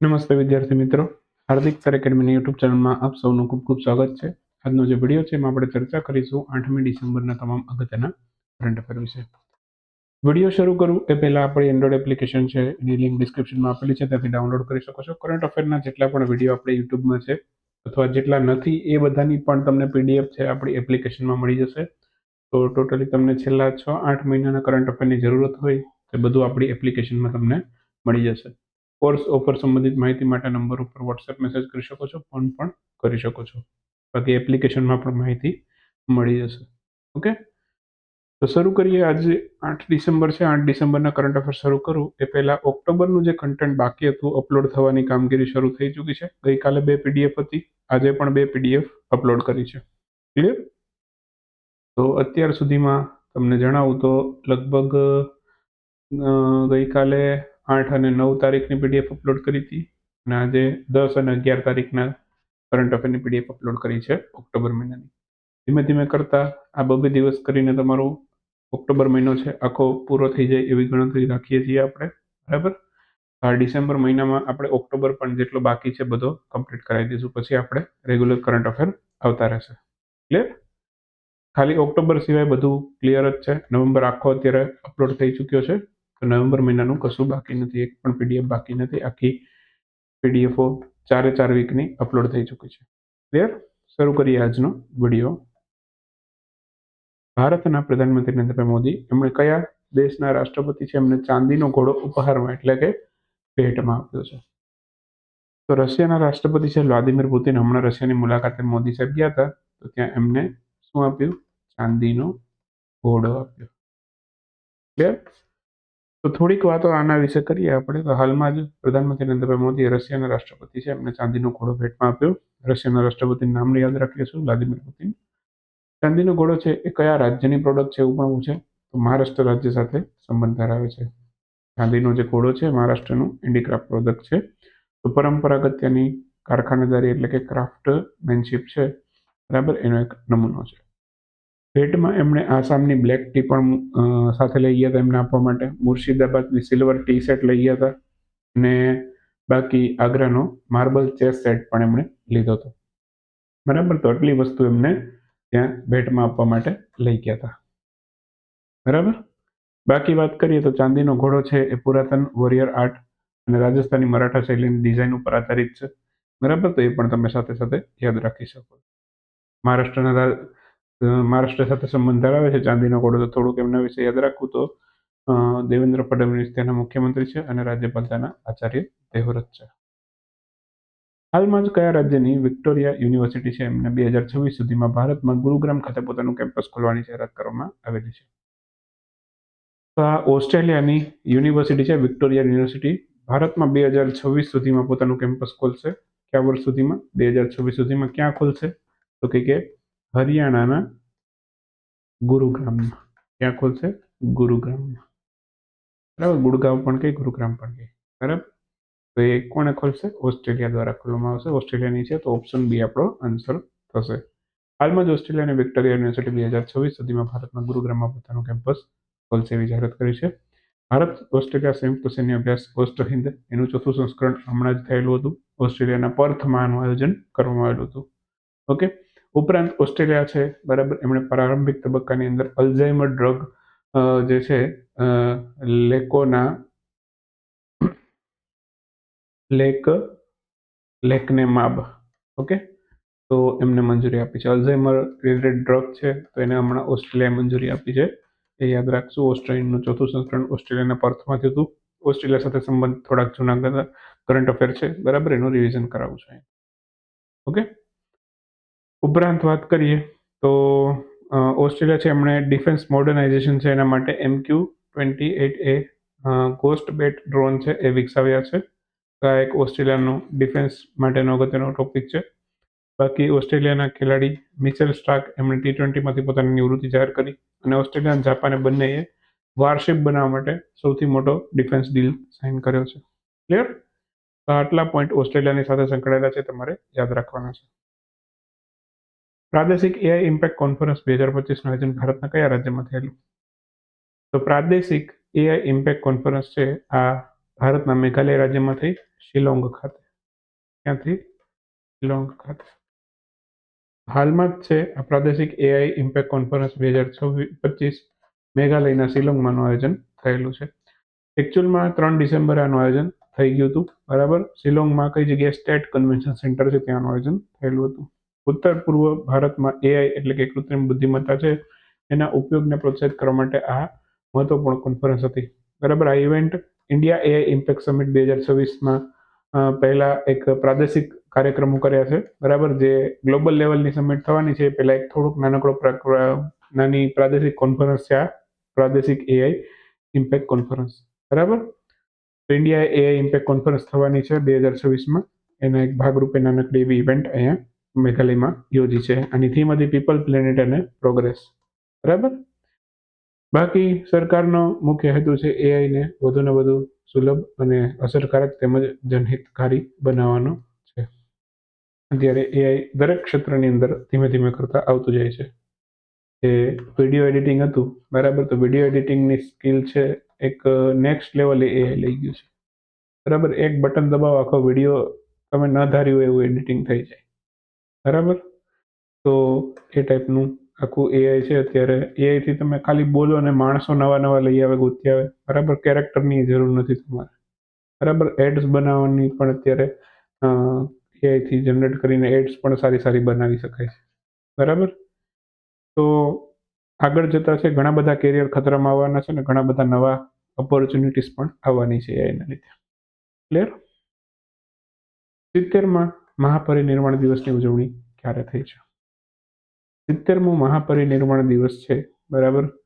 નમસ્તે વિદ્યાર્થી મિત્રો. હાર્દિક સર એકેડમીની યુટ્યુબ ચેનલમાં આપ સૌનું ખૂબ ખૂબ સ્વાગત છે. આજનો જે વીડિયો છે એમાં આપણે ચર્ચા કરીશું આઠમી ડિસેમ્બરના તમામ અગત્યના કરંટ અફેર વિશે. વીડિયો શરૂ કરું એ પહેલાં આપણી એન્ડ્રોઈડ એપ્લિકેશન છે, એની લિંક ડિસ્ક્રિપ્શનમાં આપેલી છે, ત્યાંથી ડાઉનલોડ કરી શકો છો. કરંટ અફેરના જેટલા પણ વીડિયો આપણે યુટ્યુબમાં છે, અથવા જેટલા નથી, એ બધાની પણ તમને પીડીએફ છે, આપણી એપ્લિકેશનમાં મળી જશે. તો ટોટલી તમને છેલ્લા છ, આઠ મહિનાના કરંટ અફેરની જરૂરત હોય તે બધું આપણી એપ્લિકેશનમાં તમને મળી જશે. કોર્સ ઓફર સંબંધિત માહિતી માટે નંબર ઉપર વોટ્સએપ મેસેજ કરી શકો છો, ફોન પણ કરી શકો છો. બાકી એપ્લિકેશનમાં પણ માહિતી મળી જશે. ઓકે તો શરૂ કરીએ. આજે આઠ ડિસેમ્બર છે. આઠ ડિસેમ્બરના કરંટ અફેર શરૂ કરું. એ પહેલાં ઓક્ટોબરનું જે કન્ટેન્ટ બાકી હતું અપલોડ થવાની કામગીરી શરૂ થઈ ચૂકી છે. ગઈકાલે બે પીડીએફ હતી. આજે પણ બે પીડીએફ અપલોડ કરી છે. ક્લિયર તો અત્યાર સુધીમાં તમને જણાવું તો લગભગ ગઈકાલે આઠ અને નવ તારીખની પીડીએફ અપલોડ કરી હતી. અને આજે દસ અને અગિયાર તારીખના કરંટ અફેરની પીડીએફ અપલોડ કરી છે ઓક્ટોબર મહિનાની. ધીમે ધીમે કરતા આ બબે દિવસ કરીને તમારું ઓક્ટોબર મહિનો છે આખો પૂરો થઈ જાય એવી ગણતરી રાખીએ છીએ આપણે. બરાબર? ડિસેમ્બર મહિનામાં આપણે ઓક્ટોબર પણ જેટલો બાકી છે બધો કમ્પ્લીટ કરાવી દઈશું. પછી આપણે રેગ્યુલર કરંટ અફેર આવતા રહેશે. ક્લિયર ખાલી ઓક્ટોબર સિવાય બધું ક્લિયર જ છે. નવેમ્બર આખો અત્યારે અપલોડ થઈ ચૂક્યો છે. નવેમ્બર મહિનાનું કશું બાકી નથી, એક પણ પીડીએફ બાકી નથી, આખી પીડીએફો ચારે ચાર વીકની અપલોડ થઈ ચૂકી છે. ક્લિયર શરૂ કરીએ આજનો વીડિયો ભારતના પ્રધાનમંત્રી નરેન્દ્ર મોદી એમણે કયા દેશના રાષ્ટ્રપતિ છે? એમને ચાંદીનો ઘોડો ઉપહારમાં, એટલે કે ભેટમાં આપ્યો છે. તો રશિયાના રાષ્ટ્રપતિ છે વ્લાદિમીર પુતિન. હમણાં રશિયાની મુલાકાતે મોદી સાહેબ ગયા હતા, તો ત્યાં એમને શું આપ્યું? ચાંદીનો ઘોડો આપ્યો. ક્લિયર તો થોડીક વાતો આના વિશે કરીએ આપણે. તો હાલમાં જ પ્રધાનમંત્રી નરેન્દ્રભાઈ મોદીએ રશિયાના રાષ્ટ્રપતિ છે. એમને ચાંદીનો ઘોડો ભેટમાં આપ્યો. રશિયાના રાષ્ટ્રપતિનું નામ યાદ રાખીશું. Vladimir Putin. ચાંદીનો ઘોડો છે એ કયા રાજ્યની પ્રોડક્ટ છે એવું પણ પૂછે. તો મહારાષ્ટ્ર રાજ્ય સાથે સંબંધ ધરાવે છે. ચાંદીનો જે ઘોડો છે મહારાષ્ટ્રનું હેન્ડીક્રાફ્ટ પ્રોડક્ટ છે. તો પરંપરાગત ત્યાંની કારખાનેદારી એટલે કે ક્રાફ્ટ મેનશીપ છે. બરાબર? એનો એક નમૂનો છે. ભેટમાં એમણે આસામની બ્લેક ટી પણ સાથે લઈ ગયા હતા એમને આપવા માટે. મુર્શિદાબાદની સિલ્વર ટી સેટ લઈ ગયા હતા અને બાકી આગ્રાનો માર્બલ ચેસ સેટ પણ એમણે લીધો હતો. બરાબર તો આટલી વસ્તુ એમને ત્યાં ભેટમાં આપવા માટે લઈ ગયા હતા. બરાબર? બાકી વાત કરીએ તો ચાંદીનો ઘોડો છે એ પુરાતન વોરિયર આર્ટ અને રાજસ્થાની મરાઠા શૈલીની ડિઝાઇન ઉપર આધારિત છે. બરાબર? તો એ પણ તમે સાથે સાથે યાદ રાખી શકો. મહારાષ્ટ્રના મહારાષ્ટ્ર સાથે સંબંધ ધરાવે છે. ચાંદીનો ઘોડો તો થોડુંક એમના વિશે યાદ રાખવું તો દેવેન્દ્ર ફડણવીસ તેના મુખ્યમંત્રી છે અને રાજ્યપાલ તેના આચાર્ય દેવવ્રત છે. હાલમાં જ કયા રાજ્યની વિક્ટોરિયા યુનિવર્સિટી છે? એમને બે હજાર છવ્વીસ સુધીમાં ભારતમાં ગુરુગ્રામ ખાતે પોતાનું કેમ્પસ ખોલવાની જાહેરાત કરવામાં આવેલી છે. તો આ ઓસ્ટ્રેલિયાની યુનિવર્સિટી છે, વિક્ટોરિયા યુનિવર્સિટી. ભારતમાં બે હજાર છવ્વીસ સુધીમાં પોતાનું કેમ્પસ ખોલશે. કયા વર્ષ સુધીમાં? બે હજાર છવ્વીસ સુધીમાં ક્યાં ખોલશે? તો કે હરિયાણાના ગુરુગ્રામમાં. ક્યાં ખોલશે ગુરુગ્રામમાં. બરાબર, ગુડગાંવ પણ કહે ગુરુગ્રામ પણ કહે બરાબર? તો એ કોણે ખોલશે? ઓસ્ટ્રેલિયા દ્વારા ખોલવામાં આવશે. ઓસ્ટ્રેલિયાની છે તો ઓપ્શન બી આપણો આન્સર થશે. હાલમાં જ ઓસ્ટ્રેલિયાની વિક્ટોરિયા યુનિવર્સિટી બે હજાર છવ્વીસ સુધીમાં ભારતના ગુરુગ્રામમાં પોતાનું કેમ્પસ ખોલશે એવી જાહેરાત કરી છે. ભારત, ઓસ્ટ્રેલિયા સંયુક્ત સૈન્ય અભ્યાસ, ઓસ્ટ હિન્દ એનું ચોથું સંસ્કરણ હમણાં જ થયેલું હતું. ઓસ્ટ્રેલિયાના પર્થમાં આનું આયોજન કરવામાં આવેલું હતું. ઓકે ઉપરાંત ઓસ્ટ્રેલિયા છે, બરાબર? એમણે પ્રારંભિક તબક્કાની અંદર અલ્ઝાઇમર ડ્રગ જે છે લેકોના, લેક, લેકને માબ, ઓકે? તો એમને મંજૂરી આપી છે. અલ્ઝાઇમર રિલેટેડ ડ્રગ છે, તો એને હમણાં ઓસ્ટ્રેલિયાએ મંજૂરી આપી છે. એ યાદ રાખશું, ઓસ્ટ્રેલિયાનું ચોથું સંસ્કરણ ઓસ્ટ્રેલિયાના પર્થમાંથી હતું. ઓસ્ટ્રેલિયા સાથે સંબંધ થોડાક જૂના કરંટ અફેર છે, બરાબર? એનું રિવિઝન કરાવવું છે. ઓકે? ઉપરાંત વાત કરીએ તો ઓસ્ટ્રેલિયા છે એમણે ડિફેન્સ મોડર્નાઇઝેશન છે એના માટે MQ twenty eight A ghost bat drone છે એ વિકસાવ્યા છે. આ એક ઓસ્ટ્રેલિયાનો ડિફેન્સ માટેનો અગત્યનો ટોપિક છે. બાકી ઓસ્ટ્રેલિયાના ખેલાડી મિચેલ સ્ટાર્ક એમણે ટી ટ્વેન્ટીમાંથી પોતાની નિવૃત્તિ જાહેર કરી અને ઓસ્ટ્રેલિયા અને જાપાને બંનેએ વારશિપ બનાવવા માટે સૌથી મોટો ડિફેન્સ ડીલ સાઇન કર્યો છે. ક્લિયર? આટલા પોઈન્ટ ઓસ્ટ્રેલિયાની સાથે સંકળાયેલા છે, તમારે યાદ રાખવાના છે. પ્રાદેશિક એઆઈ ઇમ્પેક્ટ કોન્ફરન્સ બે હજાર પચીસનું આયોજન ભારતના કયા રાજ્યમાં થયેલું? તો પ્રાદેશિક એઆઈ ઇમ્પેક્ટ કોન્ફરન્સ છે આ ભારતના મેઘાલય રાજ્યમાંથી શિલોંગ ખાતે. ક્યાંથી? શિલોંગ ખાતે. હાલમાં જ છે આ પ્રાદેશિક એઆઈ ઇમ્પેક્ટ કોન્ફરન્સ બે હજાર છવ્વીસ પચીસ મેઘાલયના શિલોંગમાંનું આયોજન થયેલું છે. એકચ્યુઅલમાં ત્રણ ડિસેમ્બરે આનું આયોજન થઈ ગયું હતું. બરાબર? શિલોંગમાં કઈ જગ્યાએ સ્ટેટ કન્વેન્શન સેન્ટર છે ત્યાંનું આયોજન થયેલું હતું. ઉત્તર પૂર્વ ભારતમાં એઆઈ એટલે કે કૃત્રિમ બુદ્ધિમત્તા છે, એના ઉપયોગને પ્રોત્સાહિત કરવા માટે આ મહત્વપૂર્ણ કોન્ફરન્સ હતી. બરાબર, આ event India AI impact summit બે હજાર છવ્વીસમાં પહેલા એક પ્રાદેશિક કાર્યક્રમો કર્યા છે. બરાબર, જે ગ્લોબલ લેવલની સમિટ થવાની છે. પહેલા એક થોડુંક નાનકડો નાની પ્રાદેશિક કોન્ફરન્સ છે આ, પ્રાદેશિક એઆઈ ઇમ્પેક્ટ કોન્ફરન્સ બરાબર? તો ઇન્ડિયા એઆઈ ઇમ્પેક્ટ કોન્ફરન્સ થવાની છે બે હજાર છવ્વીસમાં. એના એક ભાગરૂપે નાનકડી એવી ઇવેન્ટ અહીંયા મેઘાલયમાં યોજી છે આની થીમ હતી પીપલ પ્લેનેટ અને પ્રોગ્રેસ બરાબર? બાકી સરકારનો મુખ્ય હેતુ છે એઆઈને વધુને વધુ સુલભ અને અસરકારક તેમજ જનહિતકારી બનાવવાનો છે. અત્યારે એઆઈ દરેક ક્ષેત્રની અંદર ધીમે ધીમે કરતા આવતું જાય છે. એ વીડિયો એડિટિંગ હતું, બરાબર? તો વીડિયો એડિટિંગની સ્કિલ છે એક નેક્સ્ટ લેવલે એઆઈ લઈ ગયું છે. બરાબર? એક બટન દબાવો, આખો વીડિયો તમે ન ધાર્યું એવું એડિટિંગ થઈ જાય. બરાબર? તો એ ટાઈપનું આખું એઆઈ છે અત્યારે. એઆઈથી તમે ખાલી બોલો અને માણસો નવા નવા લઈ આવે, ગોતી આવે. બરાબર? કેરેક્ટરની જરૂર નથી તમારે. બરાબર? એડ્સ બનાવવાની પણ અત્યારે એઆઈથી જનરેટ કરીને એડ્સ પણ સારી સારી બનાવી શકાય છે. બરાબર? તો આગળ જતા છે, ઘણા બધા કેરિયર ખતરામાં આવવાના છે ને ઘણા બધા નવા ઓપોર્ચ્યુનિટીઝ પણ આવવાની છે એઆઈના લીધે. ક્લિયર સિત્તેરમાં મહાપરિનિર્વાણ દિવસની ઉજવણી ક્યારે થઈ છે? સિત્તેરમો મહાપરિનિર્વાણ દિવસ છે, બરાબર?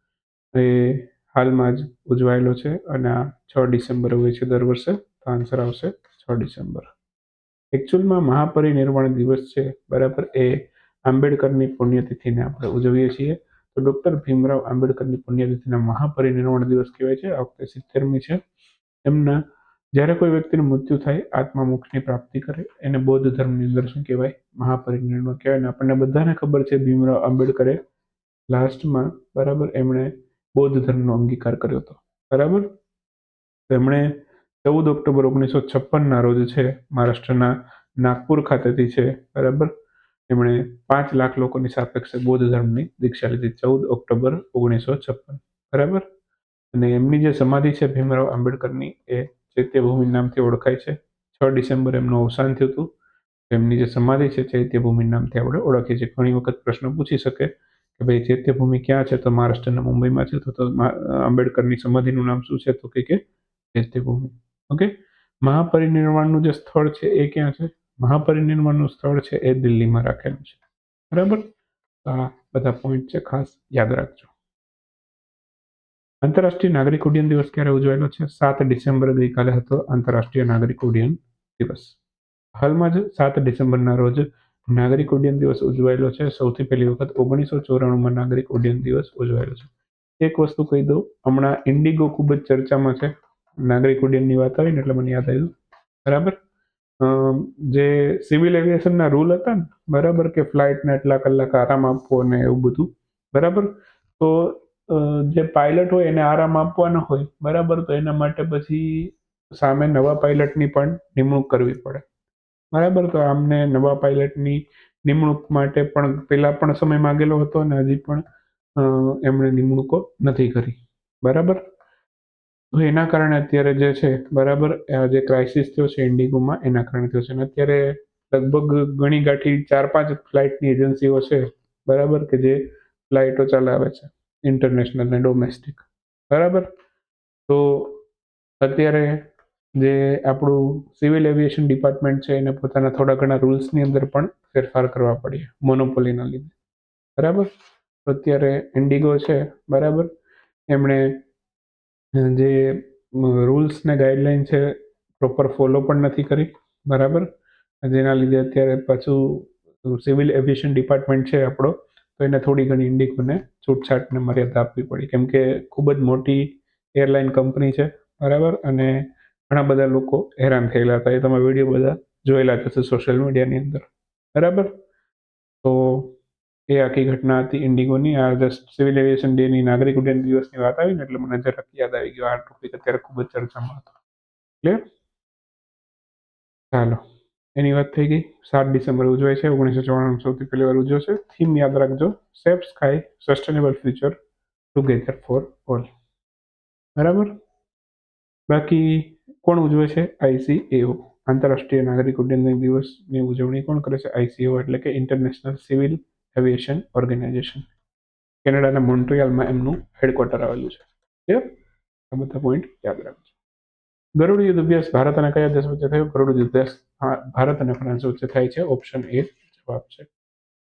એ હાલમાં જ ઉજવાયેલો છે અને આ છ ડિસેમ્બર હોય છે દર વર્ષે. તો આન્સર આવશે છ ડિસેમ્બર. એકચ્યુઅલમાં મહાપરિનિર્વાણ દિવસ છે, બરાબર? એ આંબેડકરની પુણ્યતિથિને આપણે ઉજવીએ છીએ. તો ડૉક્ટર ભીમરાવ આંબેડકરની પુણ્યતિથિના મહાપરિનિર્વાણ દિવસ કહેવાય છે. આ વખતે સિત્તેરમી છે. એમના જ્યારે કોઈ વ્યક્તિનું મૃત્યુ થાય, આત્મા મોક્ષની પ્રાપ્તિ કરે, એને બૌદ્ધ ધર્મની અંદર શું કહેવાય? મહાપરિનિર્વાણ કહેવાય અને આપણને બધાને ખબર છે ભીમરાવ આંબેડકરે લાસ્ટમાં, બરાબર, એમણે બૌદ્ધ ધર્મનો અંગીકાર કર્યો હતો. બરાબર? એમણે ચૌદ ઓક્ટોબર ઓગણીસો છપ્પનના રોજ છે, મહારાષ્ટ્રના નાગપુર ખાતેથી છે, બરાબર? એમણે પાંચ લાખ લોકોની સાપેક્ષે બૌદ્ધ ધર્મની દીક્ષા લીધી, ચૌદ ઓક્ટોબર ઓગણીસો છપ્પન બરાબર? અને એમની જે સમાધિ છે ભીમરાવ આંબેડકરની એ ચૈત્યભૂમિ નામથી ઓળખાય છે. છ ડિસેમ્બર એમનું અવસાન થયું હતું. એમની જે સમાધિ છે ચૈત્યભૂમિ નામથી આપણે ઓળખીએ છીએ. ઘણી વખત પ્રશ્ન પૂછી શકે કે ભાઈ ચૈત્યભૂમિ ક્યાં છે? તો મહારાષ્ટ્રના મુંબઈમાં છે. તો આંબેડકરની સમાધિનું નામ શું છે? તો કે કે ચૈત્યભૂમિ ઓકે? મહાપરિનિર્વાણનું જે સ્થળ છે, એ ક્યાં છે? મહાપરિનિર્વાણનું સ્થળ છે, એ દિલ્હીમાં રાખેલું છે. બરાબર? આ બધા પોઈન્ટ છે, ખાસ યાદ રાખજો. આંતરરાષ્ટ્રીય નાગરિક ઉડ્ડયન દિવસ ક્યારે ઉજવાયેલો છે? સાત ડિસેમ્બર ગઈકાલે હતો આંતરરાષ્ટ્રીય નાગરિક ઉડ્ડયન દિવસ. હાલમાં જ સાત ડિસેમ્બરના રોજ નાગરિક ઉડ્ડયન દિવસ ઉજવાયેલો છે. સૌથી પહેલી વખત ઓગણીસો ચોરાણુંમાં નાગરિક ઉડ્ડયન દિવસ ઉજવાયેલો છે. એક વસ્તુ કહી દઉં, હમણાં ઇન્ડિગો ખૂબ જ ચર્ચામાં છે. નાગરિક ઉડ્ડયનની વાત આવી ને એટલે મને યાદ આવ્યું. બરાબર? જે સિવિલ એવિએશનના રૂલ હતા ને, બરાબર કે ફ્લાઇટને એટલા કલાક આરામ આપવો ને એવું બધું. બરાબર? તો જે પાયલટ હોય એને આરામ આપવાનો હોય, બરાબર? તો એના માટે પછી સામે નવા પાયલટની પણ નિમણૂક કરવી પડે. બરાબર? તો આમને નવા પાયલટની નિમણૂક માટે પણ પહેલાં પણ સમય માંગેલો હતો અને હજી પણ એમણે નિમણૂકો નથી કરી. બરાબર? તો એના કારણે અત્યારે જે છે, બરાબર? આ જે ક્રાઇસિસ થયો છે ઇન્ડિગોમાં, એના કારણે થયો છે. અને અત્યારે લગભગ ઘણી ગાંઠી ચાર પાંચ ફ્લાઇટની એજન્સીઓ છે, બરાબર? કે જે ફ્લાઇટો ચલાવે છે. ઇન્ટરનેશનલ ને ડોમેસ્ટિક બરાબર? તો અત્યારે જે આપણું સિવિલ એવિએશન ડિપાર્ટમેન્ટ છે, એને પોતાના થોડા ઘણા રૂલ્સની અંદર પણ ફેરફાર કરવા પડ્યા મોનોપોલીના લીધે. બરાબર? અત્યારે ઇન્ડિગો છે, બરાબર? એમણે જે રૂલ્સ ને ગાઈડલાઇન છે પ્રોપર ફોલો પણ નથી કરી, બરાબર? જેના લીધે અત્યારે પાછું સિવિલ એવિએશન ડિપાર્ટમેન્ટ છે આપણો તો એને થોડી ઘણી ઇન્ડિકોને છૂટછાટને મર્યાદા આપવી પડી. કેમ કે ખૂબ જ મોટી એરલાઇન કંપની છે, બરાબર? અને ઘણા બધા લોકો હેરાન થયેલા હતા. એ તમે વીડિયો બધા જોયેલા થશે સોશિયલ મીડિયાની અંદર. બરાબર? તો એ આખી ઘટના હતી ઇન્ડિગોની. આ જસ્ટ સિવિલ એવિએશન ડેની નાગરિક ઉડ્ડયન દિવસની વાત આવી ને એટલે મને જરાક યાદ આવી ગયો. આ ટોપિક અત્યારે ખૂબ જ ચર્ચામાં હતો. ક્લિયર ચાલો. એની વાત થઈ ગઈ. સાત ડિસેમ્બર ઉજવાય છે. ઓગણીસો ચોરાણું સૌથી પહેલી વાર ઉજવશે થીમ યાદ રાખજો. Safe sky, sustainable future, together for all. બરાબર? બાકી કોણ ઉજવે છે? આઈસીએઓ આંતરરાષ્ટ્રીય નાગરિક ઉડ્ડયન દિવસની ઉજવણી કોણ કરે છે? આઈસીએઓ એટલે કે ઇન્ટરનેશનલ સિવિલ એવિએશન ઓર્ગેનાઇઝેશન કેનેડાના મોન્ટ્રિયલમાં એમનું હેડક્વાર્ટર આવેલું છે. આ બધા પોઈન્ટ યાદ રાખજો. ગરુડ યુદ્ધ અભ્યાસ ભારત અને કયા દેશ વચ્ચે થયો? ગરુડ યુદ્ધ ભારત અને ફ્રાન્સ વચ્ચે થાય છે. ઓપ્શન એ જવાબ છે.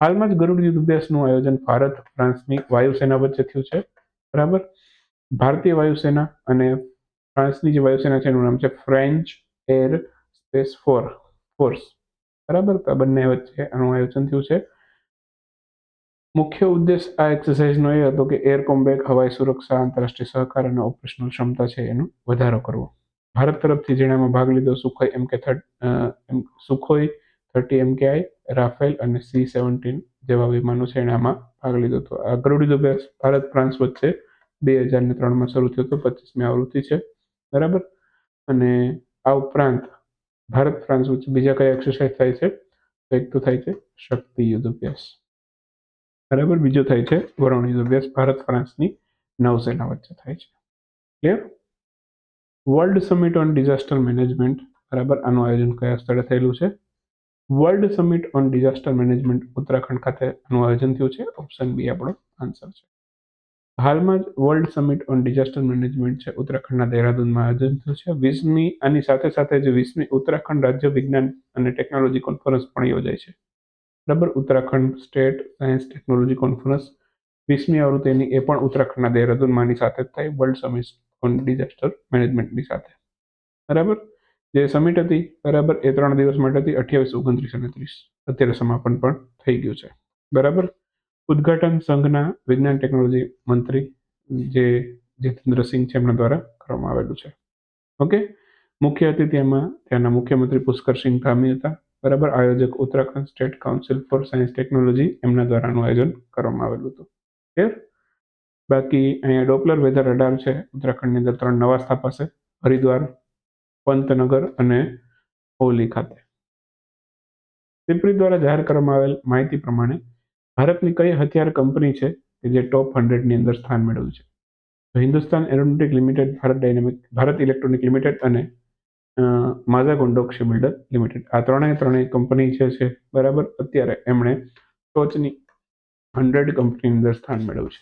હાલમાં જ ગરુડ યુદ્ધ અભ્યાસનું આયોજન ભારત, ફ્રાન્સની વાયુસેના વચ્ચે થયું છે. બરાબર? ભારતીય વાયુસેના અને ફ્રાન્સની જે વાયુસેના છે, એનું નામ છે French air space for force બરાબર? આ બંને વચ્ચે આનું આયોજન થયું છે. મુખ્ય ઉદ્દેશ આ એક્સરસાઇઝનો એ હતો કે એર કોમ્બેક હવાઈ સુરક્ષા, આંતરરાષ્ટ્રીય સહકાર અને ઓપરેશનલ ક્ષમતા છે, એનો વધારો કરવો. ભારત તરફથી જેણામાં ભાગ લીધો સુખોઈ એમ કે Sukhoi, thirty M K I, Rafale અને સી સેવન્ટીન જેવા વિમાનો છે એણે ભાગ લીધો હતો. આ ગરુડ અભ્યાસ ભારત, ફ્રાન્સ વચ્ચે બે હજાર ને ત્રણમાં શરૂ થયો હતો પચીસમી આવૃત્તિ છે. બરાબર? અને આ ઉપરાંત ભારત, ફ્રાન્સ વચ્ચે બીજા કયા એક્સરસાઇઝ થાય છે? તો એક તો થાય છે શક્તિ યુદ્ધ અભ્યાસ. બરાબર? બીજો થાય છે વરુણ યુદ્ધ અભ્યાસ ભારત, ફ્રાન્સની નૌસેના વચ્ચે થાય છે. Clear world summit on disaster management, બરાબર? આનું આયોજન કયા સ્થળે થયેલું છે? World summit on disaster management Uttarakhand ખાતે આનું આયોજન થયું છે? ઓપ્શન બી આપણો આન્સર છે. હાલમાં જ world summit on disaster management છે, ઉત્તરાખંડના દહેરાદૂનમાં આયોજન થયું છે. વીસમી આની સાથે સાથે જે વીસમી ઉત્તરાખંડ રાજ્ય વિજ્ઞાન અને ટેકનોલોજી કોન્ફરન્સ પણ યોજાય છે. બરાબર? Uttarakhand state science technology conference. વીસમી આવૃત્તિની એ પણ ઉત્તરાખંડના દેહરાદૂનમાંની સાથે જ થાય. વર્લ્ડ સમિટ ઓન ડિઝાસ્ટર મેનેજમેન્ટની સાથે. બરાબર? જે સમિટ હતી, બરાબર, એ ત્રણ દિવસ માટે હતી અઠ્યાવીસ, ઓગણત્રીસ અને ત્રીસ. અત્યારે સમાપન પણ થઈ ગયું છે. બરાબર? ઉદ્ઘાટન સંઘના વિજ્ઞાન ટેકનોલોજી મંત્રી જે જીતેન્દ્રસિંહ છે, એમના દ્વારા કરવામાં આવેલું છે. ઓકે? મુખ્ય અતિથિ એમાં ત્યાંના મુખ્યમંત્રી પુષ્કરસિંહ ધામી હતા. બરાબર? આયોજક Uttarakhand state council for science technology એમના દ્વારાનું આયોજન કરવામાં આવેલું હતું. ક્લિયર બાકી અહીંયા ડોપલર વેધર રડાર છે. ઉત્તરાખંડની અંદર ત્રણ નવા સ્થાપાશે હરિદ્વાર, પંતનગર અને હોલી ખાતે. સિપ્રી દ્વારા જાહેર કરવામાં આવેલ માહિતી પ્રમાણે ભારતની કઈ હથિયાર કંપની છે કે જે ટોપ હંડ્રેડની અંદર સ્થાન મેળવ્યું છે? Hindustan aeronautic limited, Bharat dynamic, Bharat electronic limited અને માઝા ગોન્ડોક્ષી બિલ્ડર લિમિટેડ. આ ત્રણેય ત્રણેય કંપની છે બરાબર અત્યારે એમણે ટોચની હંડ્રેડ કંપનીની અંદર સ્થાન મેળવ્યું છે.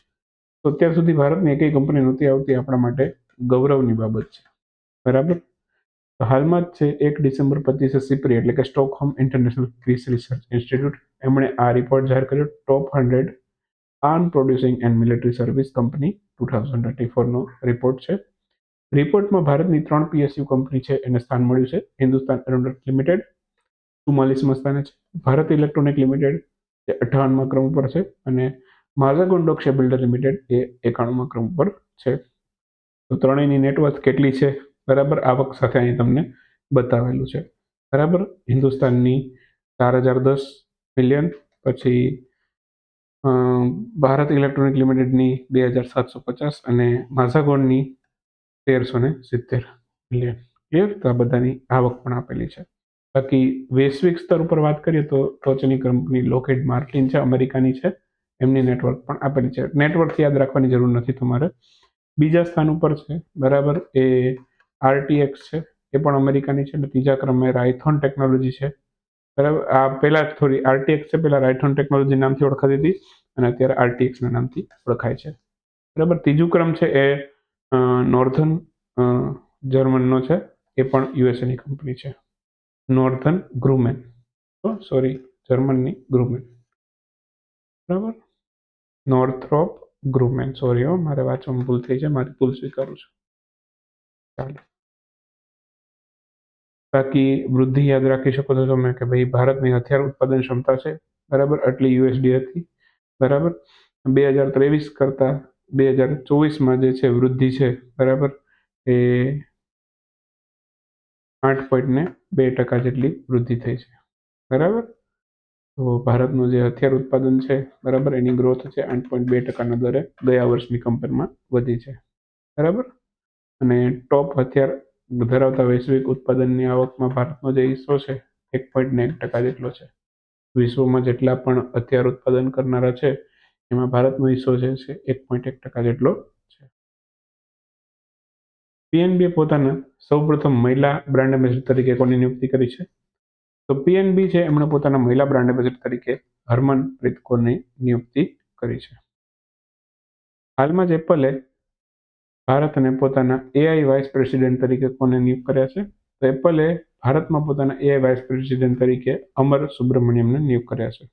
તો અત્યાર સુધી ભારતની એકય કંપની નહોતી આવતી આપણા માટે ગૌરવની બાબત છે. બરાબર? હાલમાં જ છે એક ડિસેમ્બર પચીસે સિપ્રી એટલે કે Stockholm International Peace Research Institute. એમણે આ રિપોર્ટ જાહેર કર્યો. Top hundred arm producing and military service company two thousand twenty ફોરનો report છે રિપોર્ટમાં ભારતની ત્રણ પીએસયુ કંપની છે, એને સ્થાન મળ્યું છે. હિન્દુસ્તાન એરોનોટિક લિમિટેડ ચુમ્માલીસમાં સ્થાને છે. ભારત ઇલેક્ટ્રોનિક લિમિટેડ જે અઠ્ઠાવનમાં ક્રમ ઉપર છે, અને માઝાગોન ડોક્સે બિલ્ડર લિમિટેડ, એ એકાણુંમાં ક્રમ ઉપર છે. તો ત્રણેયની નેટવર્થ કેટલી છે? બરાબર આવક સાથે અહીં તમને બતાવેલું છે. બરાબર? હિન્દુસ્તાનની ચાર હજાર દસ મિલિયન, પછી ભારત ઇલેક્ટ્રોનિક લિમિટેડની બે હજાર સાતસો પચાસ અને માઝાગોનની તેરસો ને સિત્તેર મિલિયન. એ આ બધાની આવક પણ આપેલી છે. બાકી વૈશ્વિક સ્તર ઉપર વાત કરીએ તો ટોચની કંપની લોકેડ માર્ટિન છે, અમેરિકાની છે. એમની નેટવર્ક પણ આપેલી છે. નેટવર્ક યાદ રાખવાની જરૂર નથી તમારે. બીજા સ્થાન ઉપર છે, બરાબર? એ આરટીએક્સ છે, એ પણ અમેરિકાની છે અને ત્રીજા ક્રમે રાયથોન ટેકનોલોજી છે, બરાબર? આ પહેલાં થોડી આરટીએક્સ છે પહેલાં રાયથોન ટેકનોલોજી નામથી ઓળખાતી હતી અને અત્યારે આરટીએક્સના નામથી ઓળખાય છે. બરાબર? ત્રીજું ક્રમ છે એ નોર્ધન જર્મનનો છે, એ પણ યુએસએની કંપની છે. નોર્ધન ગ્રુમેન સોરી જર્મનની ગ્રુમેન બરાબર? નોર્થ્રોપ ગ્રુમેન સોરી હો, મારે વાંચવામાં ભૂલ થઈ છે, મારી ભૂલ સ્વીકારું છું. ચાલો. બાકી વૃદ્ધિ યાદ રાખી શકો છો તમે કે ભાઈ ભારતની હથિયાર ઉત્પાદન ક્ષમતા છે, બરાબર? આટલી યુએસડી હતી, બરાબર? બે હજાર ત્રેવીસ કરતાં બે હજાર ચોવીસમાં જે છે વૃદ્ધિ છે, બરાબર? એ આઠ પોઈન્ટ ને બે ટકા જેટલી વૃદ્ધિ થઈ છે, બરાબર? તો ભારતનું જે હથિયાર ઉત્પાદન છે, બરાબર? એની ગ્રોથ છે આઠ પોઈન્ટ બે ટકાના દરે ગયા વર્ષની કમ્પેરમાં વધી છે. બરાબર? અને ટોપ હથિયાર ધરાવતા વૈશ્વિક ઉત્પાદનની આવકમાં ભારતનો જે હિસ્સો છે, એક પોઈન્ટ ને એક ટકા જેટલો છે. વિશ્વમાં જેટલા પણ હથિયાર ઉત્પાદન કરનારા છે, એમાં ભારતનો હિસ્સો જે છે, એક પોઈન્ટ એક ટકા જેટલો છે. પીએનબીએ પોતાના સૌપ્રથમ મહિલા બ્રાન્ડ એમ્બેસેડર તરીકે કોની નિયુક્તિ કરી છે? તો પીએનબી છે એમણે પોતાના મહિલા બ્રાન્ડ એમ્બેસેડર તરીકે હરમનપ્રીત કૌરની નિયુક્તિ કરી છે. હાલમાં જ એપલે ભારતને પોતાના એઆઈ વાઇસ પ્રેસિડેન્ટ તરીકે કોને નિયુક્ત કર્યા છે? તો એપલે ભારતમાં પોતાના એઆઈ વાઇસ પ્રેસિડેન્ટ તરીકે અમર સુબ્રમણ્યમને નિયુક્ત કર્યા છે.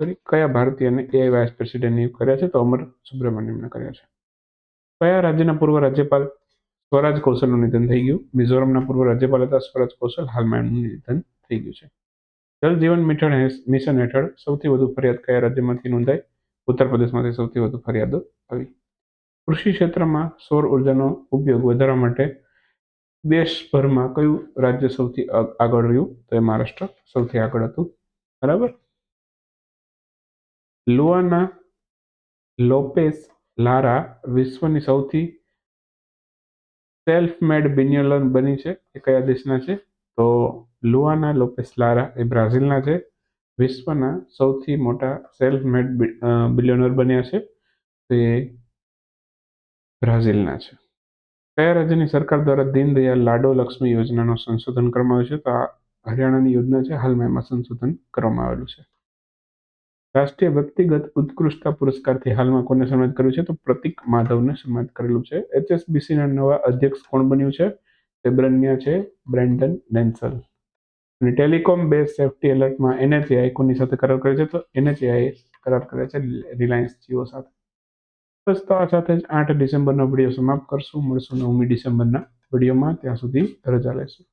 Sorry, કયા ભારતીયને એઆઈ વાઇસ પ્રેસિડેન્ટ નિયુક્ત કર્યા છે? તો અમર સુબ્રમણ્યમને કર્યા છે. કયા રાજ્યના પૂર્વ રાજ્યપાલ સ્વરાજ કૌશલનું નિધન થઈ ગયું. મિઝોરમના પૂર્વ રાજ્યપાલ હતા. સ્વરાજ કૌશલ હાલમાં એમનું નિધન થઈ ગયું છે. જલ જીવન મિશન મિશન હેઠળ સૌથી વધુ ફરિયાદ કયા રાજ્યમાંથી નોંધાઈ? ઉત્તર પ્રદેશમાંથી સૌથી વધુ ફરિયાદો આવી. કૃષિ ક્ષેત્રમાં સૌર ઉર્જાનો ઉપયોગ વધારવા માટે દેશભરમાં કયું રાજ્ય સૌથી આગળ રહ્યું? તો એ મહારાષ્ટ્ર સૌથી આગળ હતું. બરાબર? લુઆના લોપેસ લારા વિશ્વની સૌથી સેલ્ફ મેડ બિલિયનર બની છે, એ કયા દેશના છે? તો લુઆના લોપેસ લારા એ બ્રાઝિલના છે. વિશ્વના સૌથી મોટા સેલ્ફ મેડ બિલિયનર બન્યા છે. તે બ્રાઝિલના છે. કયા રાજ્યની સરકાર દ્વારા દીનદયાળ લાડો લક્ષ્મી યોજનાનું સંશોધન કરવામાં આવ્યું છે? તો આ હરિયાણાની યોજના છે. હાલમાં એમાં સંશોધન કરવામાં આવેલું છે. રાષ્ટ્રીય વ્યક્તિગત ઉત્કૃષ્ટતા પુરસ્કારથી હાલમાં કોને સન્માનિત કર્યું છે? તો પ્રતિક માધવને સન્માનિત કરેલું છે. એચએસબીસીના નવા અધ્યક્ષ કોણ બન્યું છે? તે બ્રન્યા છે બ્રેન્ડન ડેન્સલ. અને ટેલિકોમ બેઝ સેફ્ટી એલર્ટમાં એનએચએઆઈ કોની સાથે કરાર કરે છે? તો એનએચએઆઈ કરાર કરે છે રિલાયન્સ જીઓ સાથે. બસ તો આ સાથે જ આઠ ડિસેમ્બરનો વીડિયો સમાપ્ત કરશું. મળશું નવમી ડિસેમ્બરના વિડીયોમાં. ત્યાં સુધી રજા લેશું